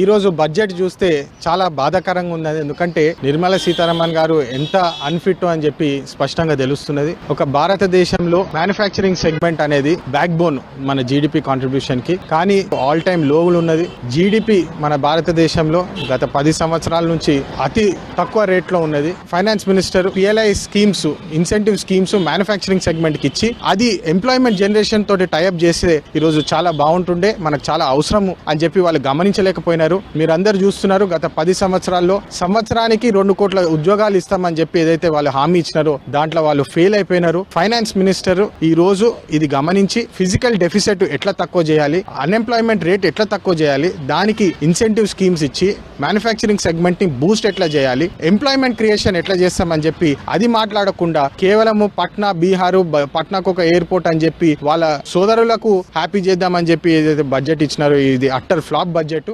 ఈరోజు బడ్జెట్ చూస్తే చాలా బాధాకరంగా ఉన్నది. ఎందుకంటే నిర్మలా సీతారామన్ గారు ఎంత అన్ఫిట్ అని చెప్పి స్పష్టంగా తెలుస్తున్నది. ఒక భారతదేశంలో మ్యానుఫ్యాక్చరింగ్ సెగ్మెంట్ అనేది బ్యాక్ బోన్ మన జీడిపి కాంట్రిబ్యూషన్కి. కానీ ఆల్ టైమ్ లోవులు ఉన్నది. జీడిపి మన భారతదేశంలో గత పది సంవత్సరాల నుంచి అతి తక్కువ రేట్లో ఉన్నది. Finance minister PLI schemes incentive schemes manufacturing సెగ్మెంట్కి ఇచ్చి అది ఎంప్లాయ్మెంట్ జనరేషన్ తోటి టైఅప్ చేస్తే ఈరోజు చాలా బాగుంటుండే మనకు చాలా అవసరము అని చెప్పి వాళ్ళు గమనించలేకపోయినారు మీరందరూ చూస్తున్నారు గత పది సంవత్సరాల్లో సంవత్సరానికి రెండు కోట్ల ఉద్యోగాలు ఇస్తామని చెప్పి ఏదైతే వాళ్ళు హామీ ఇచ్చినారో దాంట్లో వాళ్ళు ఫెయిల్ అయిపోయినారు. ఫైనాన్స్ మినిస్టర్ ఈ రోజు ఇది గమనించి ఫిజికల్ డెఫిసిట్ ఎట్లా తక్కువ చేయాలి అన్ఎంప్లాయ్మెంట్ రేట్ ఎట్లా తక్కువ చేయాలి దానికి ఇన్సెంటివ్ స్కీమ్స్ ఇచ్చి మ్యానుఫ్యాక్చరింగ్ సెగ్మెంట్ని బూస్ట్ ఎట్లా చేయాలి ఎంప్లాయ్మెంట్ క్రియేషన్ ఎట్లా చేస్తామని చెప్పి అది మాట్లాడకుండా కేవలము పట్నా బీహారు పట్నాకు ఒక ఎయిర్పోర్ట్ అని చెప్పి వాళ్ళ సోదరులకు హ్యాపీ చేద్దామని చెప్పి ఏదైతే బడ్జెట్ ఇచ్చినారో ఇది అట్టర్ ఫ్లాప్ బడ్జెట్.